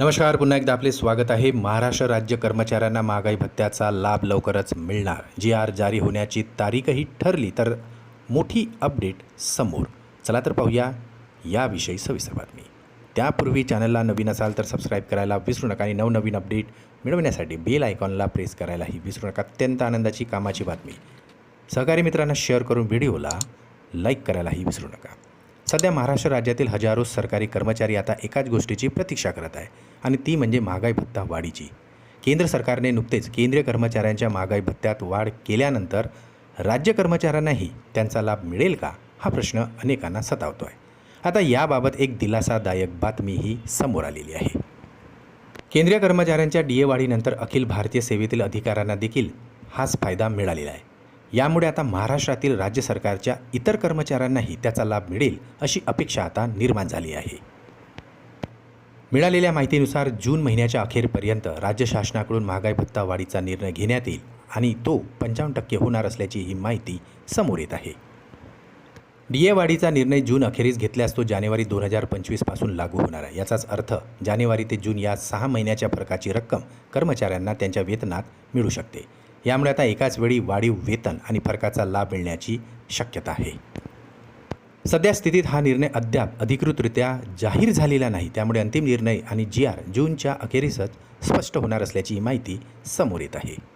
नमस्कार पुन्हा एकदा आपले स्वागत आहे. महाराष्ट्र राज्य कर्मचाऱ्यांना महागाई भत्त्याचा लाभ लवकरच मिळणार. जी आर जारी होण्याची तारीखही ठरली तर मोठी अपडेट समोर. चला तर पाहूया याविषयी सविस्तर बातमी. त्यापूर्वी चॅनलला नवीन असाल तर सबस्क्राईब करायला विसरू नका आणि नवनवीन अपडेट मिळवण्यासाठी बेल आयकॉनला प्रेस करायलाही विसरू नका. अत्यंत आनंदाची कामाची बातमी. सहकारी मित्रांना शेअर करून व्हिडिओला लाईक करायलाही विसरू नका. सध्या महाराष्ट्र राज्यातील हजारो सरकारी कर्मचारी आता एकाच गोष्टीची प्रतीक्षा करत आहे आणि ती म्हणजे महागाई भत्ता वाढीची. केंद्र सरकारने नुकतेच केंद्रीय कर्मचाऱ्यांच्या महागाई भत्त्यात वाढ केल्यानंतर राज्य कर्मचाऱ्यांनाही त्यांचा लाभ मिळेल का हा प्रश्न अनेकांना सतावतो आहे आता याबाबत एक दिलासादायक बातमीही समोर आलेली आहे. केंद्रीय कर्मचाऱ्यांच्या डी ए वाढीनंतर अखिल भारतीय सेवेतील अधिकाऱ्यांना देखील हाच फायदा मिळालेला आहे. यामुळे आता महाराष्ट्रातील राज्य सरकारच्या इतर कर्मचाऱ्यांनाही त्याचा लाभ मिळेल अशी अपेक्षा आता निर्माण झाली आहे. मिळालेल्या माहितीनुसार जून महिन्याच्या अखेरपर्यंत राज्य शासनाकडून महागाई भत्ता वाढीचा निर्णय घेण्यात येईल आणि तो पंचावन्न टक्के होणार असल्याची ही माहिती समोर येत आहे. डी ए वाढीचा निर्णय जून अखेरीस घेतल्यास तो जानेवारी दोन हजार पंचवीसपासून लागू होणार आहे. याचाच अर्थ जानेवारी ते जून या सहा महिन्याच्या फरकाची रक्कम कर्मचाऱ्यांना त्यांच्या वेतनात मिळू शकते. यामुळे आता एकाच वेळी वाढीव वेतन आणि फरकाचा लाभ मिळण्याची शक्यता आहे. सध्या स्थितीत हा निर्णय अद्याप अधिकृतरित्या जाहीर झालेला नाही. त्यामुळे अंतिम निर्णय आणि जी आर जूनच्या अखेरीसच स्पष्ट होणार असल्याची माहिती समोर येत आहे.